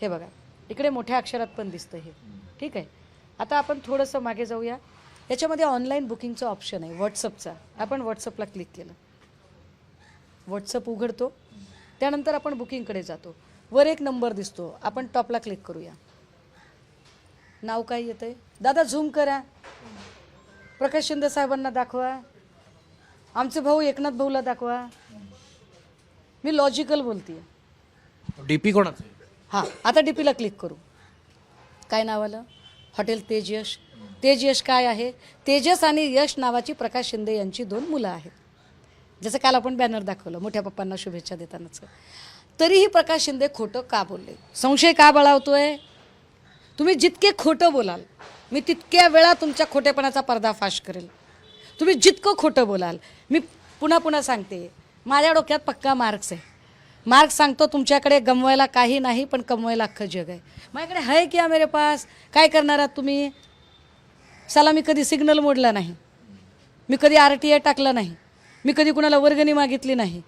हे बघा इकडे मोठ्या अक्षरात पण दिसतं हे. ठीक आहे? आता आपण थोडंसं मागे जाऊया. याच्यामध्ये ऑनलाईन बुकिंगचं ऑप्शन आहे व्हॉट्सअपचा आपण व्हॉट्सअपला क्लिक केलं. व्हॉट्सअप उघडतो. त्यानंतर आपण बुकिंगकडे जातो. वर एक नंबर दिसतो. आपण टॉपला क्लिक करूया. नाव काय आहे दादा झूम करा. प्रकाश शिंदे साहेबांना दाखवा. आमचे भाऊ एकनाथ भाऊला दाखवा. मी लॉजिकल बोलतीये. डीपी कोणाचं हां आता डी पीला क्लिक करू. काय नाव आलं? हॉटेल तेज यश तेज यश काय आहे? तेजस आणि यश नावाची प्रकाश शिंदे यांची दोन मुलं आहेत. जसं काल आपण बॅनर दाखवलं मोठ्या पप्पांना शुभेच्छा देतानाच. तरीही प्रकाश शिंदे खोटं का बोलले? संशय का बळावतोय? तुम्ही जितके खोटं बोलाल मी तितक्या वेळा तुमच्या खोटेपणाचा पर्दाफाश करेल. तुम्ही जितकं खोटं बोलाल मी पुन्हा पुन्हा सांगते माझ्या डोक्यात पक्का मार्क्स आहे. मार्क्स सांगतो तुमच्याकडे गमवायला काही नाही पण कमवायला अख्खं जग आहे. माझ्याकडे आहे क्या मेरे पास? काय करणार आहात तुम्ही? चला मी कधी सिग्नल मोडला नाही. मी कधी आर टी आय टाकला नाही. मी कधी कुणाला वर्गणी मागितली नाही.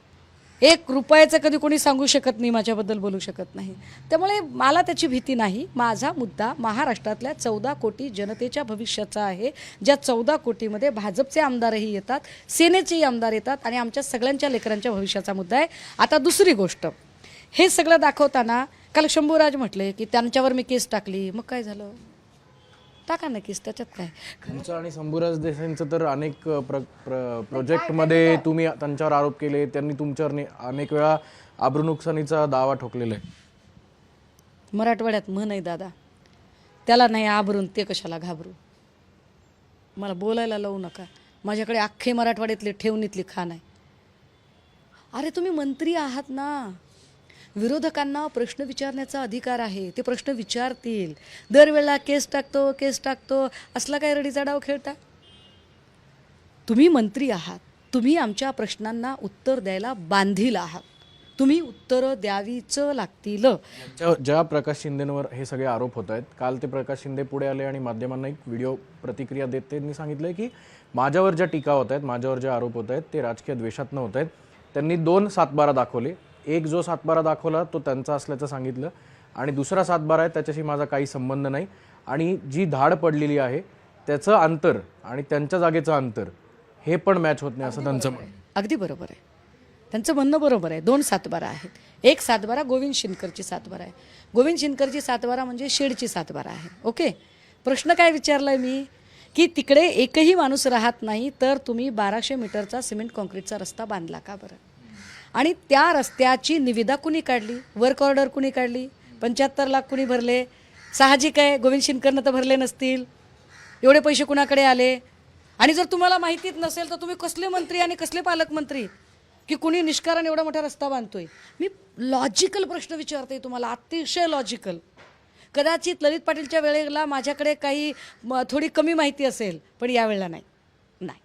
एक रुपयाचं कधी कोणी सांगू शकत नाही माझ्याबद्दल बोलू शकत नाही. त्यामुळे मला त्याची भीती नाही. माझा मुद्दा महाराष्ट्रातल्या चौदा कोटी जनतेच्या भविष्याचा आहे. ज्या चौदा कोटीमध्ये भाजपचे आमदारही येतात सेनेचेही आमदार येतात आणि आमच्या सगळ्यांच्या लेकरांच्या भविष्याचा मुद्दा आहे. आता दुसरी गोष्ट. हे सगळं दाखवताना काल शंभूराज म्हटले की त्यांच्यावर मी केस टाकली. मग काय झालं? टाका ना केस त्याच्यात काय? तुमचं आणि शंभूराज देसाईंचं तर अनेक प्र प्र प्रोजेक्टमध्ये तुम्ही त्यांच्यावर आरोप केले त्यांनी तुमच्यावर ने- अनेक वेळा आब्रू नुकसानीचा दावा ठोकलेला आहे. मराठवाड्यात म्हण आहे दादा. त्याला नाही आबरून ते कशाला घाबरू? मला बोलायला लावू नका. माझ्याकडे अख्खे मराठवाड्यातले ठेवणीतली खाण आहे. अरे तुम्ही मंत्री आहात ना. विरोधकांना प्रश्न विचारण्याचा अधिकार आहे. ते प्रश्न विचारतील. दरवेळेला केस टाकतो केस टाकतो. असला काय रडीचा डाव खेळता? तुम्ही मंत्री आहात. तुम्ही आमच्या प्रश्नांना उत्तर द्यायला बांधील आहात. तुम्ही उत्तरं द्यावीच लागतील. ज्या प्रकाश शिंदेवर हे सगळे आरोप होत आहेत काल ते प्रकाश शिंदे पुढे आले आणि माध्यमांना एक व्हिडिओ प्रतिक्रिया देत त्यांनी सांगितलं की माझ्यावर ज्या टीका होत आहेत माझ्यावर जे आरोप होत आहेत ते राजकीय द्वेषातनं होत आहेत. त्यांनी दोन सातबारा दाखवले. एक जो सातबारा दाखवला तो त्यांचा असल्याचं सांगितलं. आणि दुसरा सातबारा आहे त्याच्याशी माझा काही संबंध नाही. आणि जी धाड पडलेली आहे त्याचं अंतर आणि त्यांच्या जागेचं अंतर हे पण मॅच होत नाही असं त्यांचं म्हणणं. अगदी बरोबर आहे. त्यांचं म्हणणं बरोबर आहे. दोन सातबारा आहेत. एक सातबारा गोविंद शिनकरची सातबारा आहे. गोविंद शिनकरची सातबारा म्हणजे शेडची सातबारा आहे. ओके? प्रश्न काय विचारलाय मी? की तिकडे एकही माणूस राहत नाही तर तुम्ही बाराशे मीटरचा सिमेंट कॉन्क्रीटचा रस्ता बांधला का बरं? आणि त्या रस्त्याची निविदा कुणी काढली? वर्क ऑर्डर कुणी काढली? पंच्याहत्तर लाख कुणी भरले? साहजिक आहे गोविंद शिनकरनं तर भरले नसतील. एवढे पैसे कुणाकडे आले? आणि जर तुम्हाला माहितीच नसेल तर तुम्ही कसले मंत्री आणि कसले पालकमंत्री? की कुणी निष्कारण एवढा मोठा रस्ता बांधतोय? मी लॉजिकल प्रश्न विचारते तुम्हाला अतिशय लॉजिकल कदाचित ललित पाटीलच्या वेळेला माझ्याकडे काही म, थोडी कमी माहिती असेल पण यावेळेला नाही. नाही.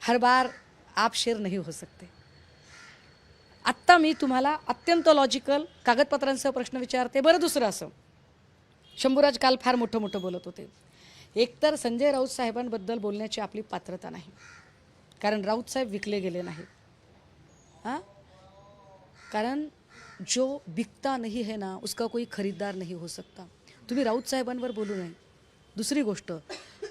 हर बार आप शेर नाही हो सकते. आत्ता मी तुम्हाला अत्यंत लॉजिकल कागदपत्रांसह प्रश्न विचारते. बरं दुसरं असं. शंभूराज काल फार मोठं मोठं बोलत होते. एकतर संजय राऊत साहेबांबद्दल बोलण्याची आपली पात्रता नाही. कारण राऊत साहेब विकले गेले नाहीत. हां? कारण जो बिकता नाही है ना उसका कोई खरीदार नाही हो सकता. तुम्ही राऊत साहेबांवर बोलू नये. दुसरी गोष्ट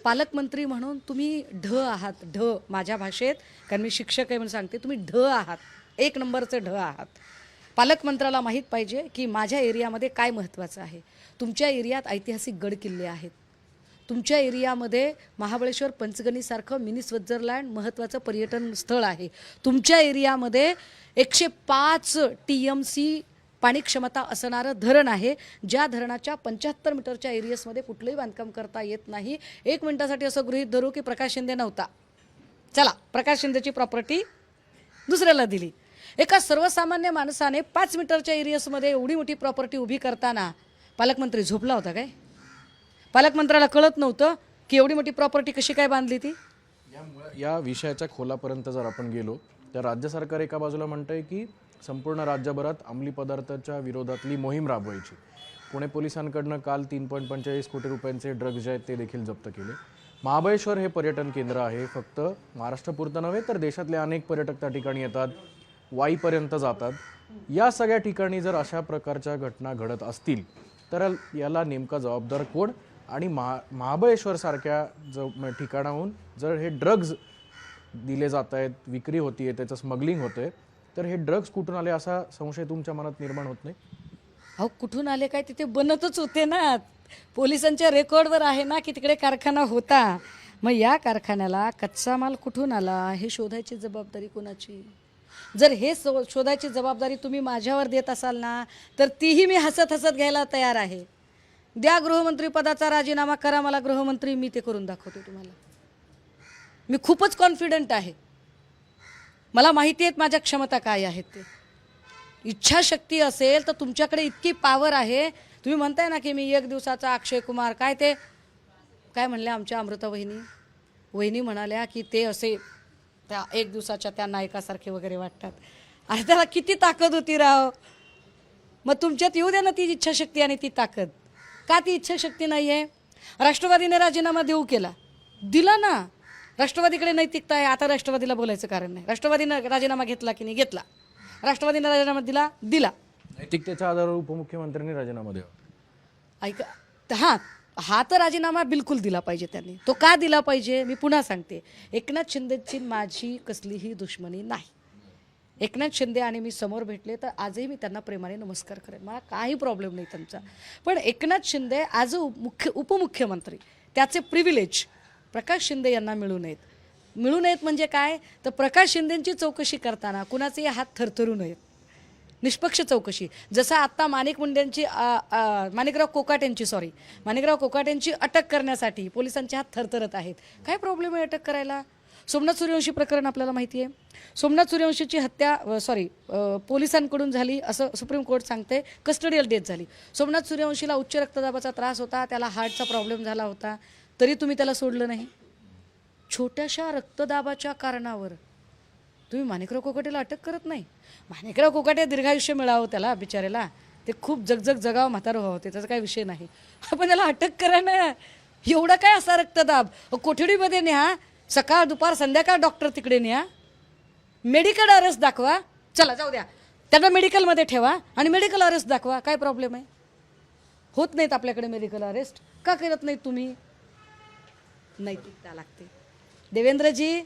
पालकमंत्री म्हणून तुम्ही ढ आहात. ढ माझ्या भाषेत कारण मी शिक्षक आहे म्हणून सांगते तुम्ही ढ आहात. एक नंबरचे ढ आहात. पालकमंत्र्याला माहीत पाहिजे की माझ्या एरियामध्ये काय महत्त्वाचं आहे. तुमच्या एरियात ऐतिहासिक गड किल्ले आहेत. तुमच्या एरियामध्ये महाबळेश्वर पंचगणीसारखं मिनी स्वित्झर्लँड महत्त्वाचं पर्यटन स्थळ आहे. तुमच्या एरियामध्ये एकशे पाच टी एम सी पाणी क्षमता असणारं धरण आहे. ज्या धरणाच्या पंच्याहत्तर मीटरच्या एरियसमध्ये कुठलंही बांधकाम करता येत नाही. एक मिनिटासाठी असं गृहीत धरू की प्रकाश शिंदे नव्हता. चला प्रकाश शिंदेची प्रॉपर्टी दुसऱ्याला दिली. एका सर्वसामान्य माणसाने पाच मीटरच्या एरियसमध्ये एवढी मोठी प्रॉपर्टी उभी करताना पालकमंत्री झोपला होता काय? पालकमंत्र्याला कळत नव्हतं की एवढी मोठी प्रॉपर्टी कशी काय बांधली ती? या विषयाच्या खोलापर्यंत जर आपण गेलो तर राज्य सरकार एका बाजूला म्हणतंय की संपूर्ण राज्यभरात अंमली पदार्थाच्या विरोधातली मोहीम राबवायची. पुणे पोलिसांकडनं काल तीन पॉईंट पंचेचाळीस कोटी रुपयांचे ड्रग्ज जे आहेत ते देखील जप्त केले. महाबळेश्वर हे पर्यटन केंद्र आहे फक्त महाराष्ट्रापुरतं नव्हे तर देशातले अनेक पर्यटक त्या ठिकाणी येतात. वाईपर्यंत जातात. या सगळ्या ठिकाणी जर अशा प्रकारच्या घटना घडत असतील तर याला नेमका जबाबदार कोण? आणि महा महाबळेश्वरसारख्या ज म- ठिकाणाहून जर हे ड्रग्ज दिले जात आहेत विक्री होती आहे त्याचं स्मगलिंग होतंय तर हे ड्रग्ज कुठून आले असा संशय तुमच्या मनात निर्माण होत नाही? अहो कुठून आले काय? तिथे बनतच होते ना. पोलिसांच्या रेकॉर्डवर आहे ना की तिकडे कारखाना होता. मग या कारखान्याला कच्चा माल कुठून आला? हे शोधायची जबाबदारी कोणाची? जर हे सो शोधायची जबाबदारी तुम्ही माझ्यावर देत असाल ना तर तीही मी हसत हसत घ्यायला तयार आहे. द्या गृहमंत्री पदाचा राजीनामा करा मला गृहमंत्री मी ते करून दाखवते तुम्हाला. मी खूपच कॉन्फिडंट आहे. मला माहिती आहेत माझ्या क्षमता काय आहेत ते. इच्छाशक्ती असेल तर तुमच्याकडे इतकी पावर आहे. तुम्ही म्हणताय ना की मी एक दिवसाचा अक्षय कुमार काय ते? काय म्हणल्या आमच्या अमृता वहिनी? वहिनी म्हणाल्या की ते असे त्या एक दिवसाच्या त्या नायकासारखे वगैरे वाटतात. अरे त्याला किती ताकद होती राव. मग तुमच्यात येऊ द्या ना ती इच्छाशक्ती आणि ती ताकद. का ती इच्छाशक्ती नाही आहे राष्ट्रवादीने राजीनामा देऊ केला. दिला ना. राष्ट्रवादीकडे नैतिकता आहे. आता राष्ट्रवादीला बोलायचं कारण नाही. राष्ट्रवादीनं राजीनामा घेतला की नाही? घेतला. राष्ट्रवादीनं राजीनामा दिला? दिला. नैतिकतेच्या आधारावर उपमुख्यमंत्र्यांनी राजीनामा द्यावा. ऐका. हां. हा तर राजीनामा बिलकुल दिला पाहिजे त्यांनी. तो का दिला पाहिजे? मी पुन्हा सांगते. एकनाथ शिंदेची माझी कसलीही दुश्मनी नाही. एकनाथ शिंदे आणि मी समोर भेटले तर आजही मी त्यांना प्रेमाने नमस्कार करेन. मला काही प्रॉब्लेम नाही त्यांचा. पण एकनाथ शिंदे ॲज अ मुख्य उपमुख्यमंत्री त्याचे प्रिव्हिलेज प्रकाश शिंदे यांना मिळू नयेत. मिळू नयेत म्हणजे काय? तर प्रकाश शिंदेंची चौकशी करताना कुणाचेही हात थरथरू नयेत. निष्पक्ष चौकशी. जसं आत्ता माणिक मुंडेंची आ, आ, माणिकराव सॉरी माणिकराव कोकाट्यांची अटक करण्यासाठी पोलिसांचे हात थरथरत आहेत. काय प्रॉब्लेम आहे अटक करायला? सोमनाथ सूर्यवंशी प्रकरण आपल्याला माहिती आहे. सोमनाथ सूर्यवंशीची हत्या सॉरी पोलिसांकडून झाली असं सुप्रीम कोर्ट सांगते कस्टडियल डेथ झाली. सोमनाथ सूर्यवंशीला उच्च रक्तदाबाचा त्रास होता त्याला हार्टचा प्रॉब्लेम झाला होता. तरी तुम्ही त्याला सोडलं नाही. छोट्याशा रक्तदाबाच्या कारणावर तुम्ही माणिकराव कोकाटेला अटक करत नाही. माणिकराव कोकाटे दीर्घायुष्य मिळावं त्याला बिचाऱ्याला ते खूप जगजग जगावं म्हातारं व्हावं त्याचा काही विषय नाही. आपण त्याला अटक करा ना. एवढा काय असा रक्तदाब? अहो, कोठडीमध्ये न्या. सकाळ दुपार संध्याकाळ डॉक्टर तिकडे न्या. मेडिकल अरेस्ट दाखवा. चला जाऊ द्या. त्यांना मेडिकलमध्ये ठेवा आणि मेडिकल अरेस्ट दाखवा. काय प्रॉब्लेम आहे? होत नाहीत आपल्याकडे मेडिकल अरेस्ट. का करत नाहीत तुम्ही? नैतिकता लागते. देवेंद्रजी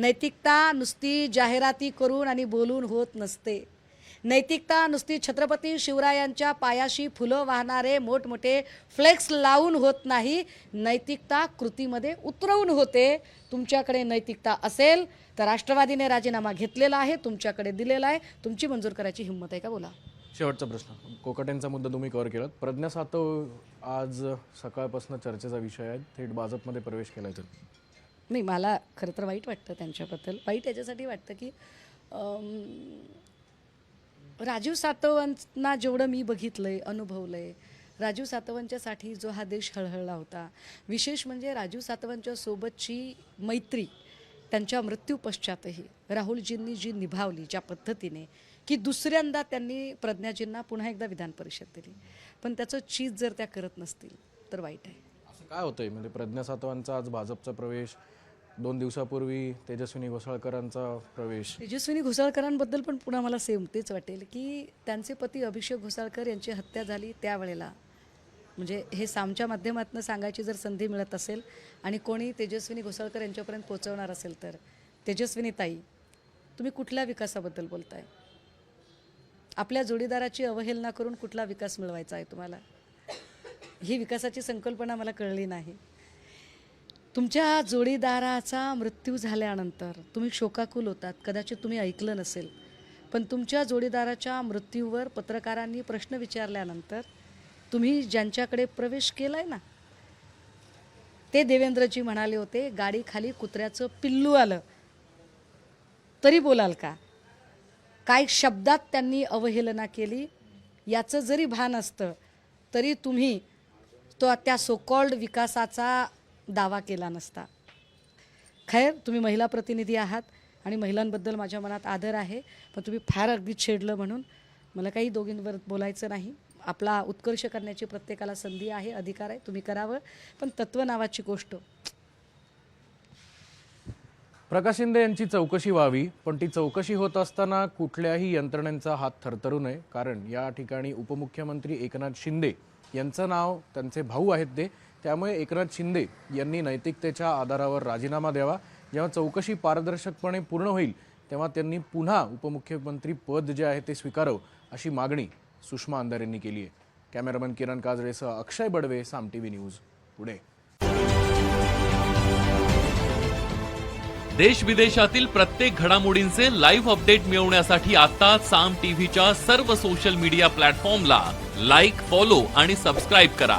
नैतिकता नुसती जाहिराती करून आणि बोलून होत नसते. नैतिकता नुसती छत्रपती शिवरायांच्या पायाशी फुलं वाहणारे मोठमोठे फ्लेक्स लावून होत नाही. नैतिकता कृतीमध्ये उतरवून होते. तुमच्याकडे नैतिकता असेल तर राष्ट्रवादीने राजीनामा घेतलेला आहे तुमच्याकडे दिलेला आहे. तुमची मंजूर करायची हिंमत आहे का? बोला. शेवटचा प्रश्न. कोकटेंचा मुद्दा तुम्ही कव्हर केलात. प्रज्ञा सातव आज सकाळपासून चर्चेचा विषय आहे. थेट भाजपमध्ये प्रवेश केला तर नाही मला खरं तर वाईट वाटतं त्यांच्याबद्दल. वाईट याच्यासाठी वाटतं की राजीव सातवांना जेवढं मी बघितलं आहे अनुभवलं आहे राजीव सातवांच्यासाठी जो हा देश हळहळला होता विशेष म्हणजे राजीव सातवांच्या सोबतची मैत्री त्यांच्या मृत्यू पश्चातही राहुलजींनी जी निभावली ज्या पद्धतीने की दुसऱ्यांदा त्यांनी प्रज्ञाजींना पुन्हा एकदा विधान परिषद दिली. पण त्याचं चीज जर त्या करत नसतील तर वाईट आहे. असं काय होतंय? म्हणजे प्रज्ञा सातवांचा आज भाजपचा प्रवेश दोन दिवसापूर्वी तेजस्विनी घोसाळकरांचा प्रवेश. तेजस्विनी घोसाळकरांबद्दल पण पुन्हा मला सेम तेच वाटेल की त्यांचे पती अभिषेक घोसाळकर यांची हत्या झाली त्यावेळेला. म्हणजे हे सामच्या माध्यमातून सांगायची जर संधी मिळत असेल आणि कोणी तेजस्विनी घोसाळकर यांच्यापर्यंत पोहोचवणार असेल तर तेजस्विनी ताई तुम्ही कुठल्या विकासाबद्दल बोलताय? आपल्या जोडीदाराची अवहेलना करून कुठला विकास मिळवायचा आहे तुम्हाला? ही विकासाची संकल्पना मला कळली नाही. तुमच्या जोडीदाराचा मृत्यू झाल्यानंतर तुम्ही शोकाकुल होतात कदाचित तुम्ही ऐकलं नसेल. पण तुमच्या जोडीदाराच्या मृत्यूवर पत्रकारांनी प्रश्न विचारल्यानंतर तुम्ही ज्यांच्याकडे प्रवेश केलाय ना ते देवेंद्रजी म्हणाले होते गाडी खाली कुत्र्याचं पिल्लू आलं. तरी बोलाल का? काय शब्दात त्यांनी अवहेलना केली? याचं जरी भान असतं तरी तुम्ही तो त्या सोकॉल्ड विकासाचा दावा केला नसता. खैर तुम्ही महिला प्रतिनिधी आहात आणि महिलांबद्दल माझ्या मनात आदर आहे पण तुम्ही फार अगदी छेडलं म्हणून मला काही दोघींवर बोलायचं नाही. आपला उत्कर्ष करण्याची प्रत्येकाला संधी आहे अधिकार आहे तुम्ही करावं पण तत्त्व नावाची गोष्ट. प्रकाश शिंदे यांची चौकशी व्हावी पण ती चौकशी होत असताना कुठल्याही यंत्रणेचा हात थरथरू नये. कारण या ठिकाणी उपमुख्यमंत्री एकनाथ शिंदे यांचं नाव त्यांचे भाऊ आहेत ते. त्यामुळे एकनाथ शिंदे यांनी नैतिकतेच्या आधारावर राजीनामा द्यावा. जेव्हा चौकशी पारदर्शकपणे पूर्ण होईल तेव्हा त्यांनी पुन्हा उपमुख्यमंत्री पद जे आहे ते स्वीकारावं अशी मागणी सुषमा अंधार यांनी केली आहे. Cameraman Kiran काजळेसह Akshay Badve Saam T V news Pune. देश विदेशातील प्रत्येक घडामोडींचे लाईव्ह अपडेट मिळवण्यासाठी आता साम टीव्हीच्या सर्व सोशल मीडिया प्लॅटफॉर्मला लाईक फॉलो आणि सबस्क्राईब करा.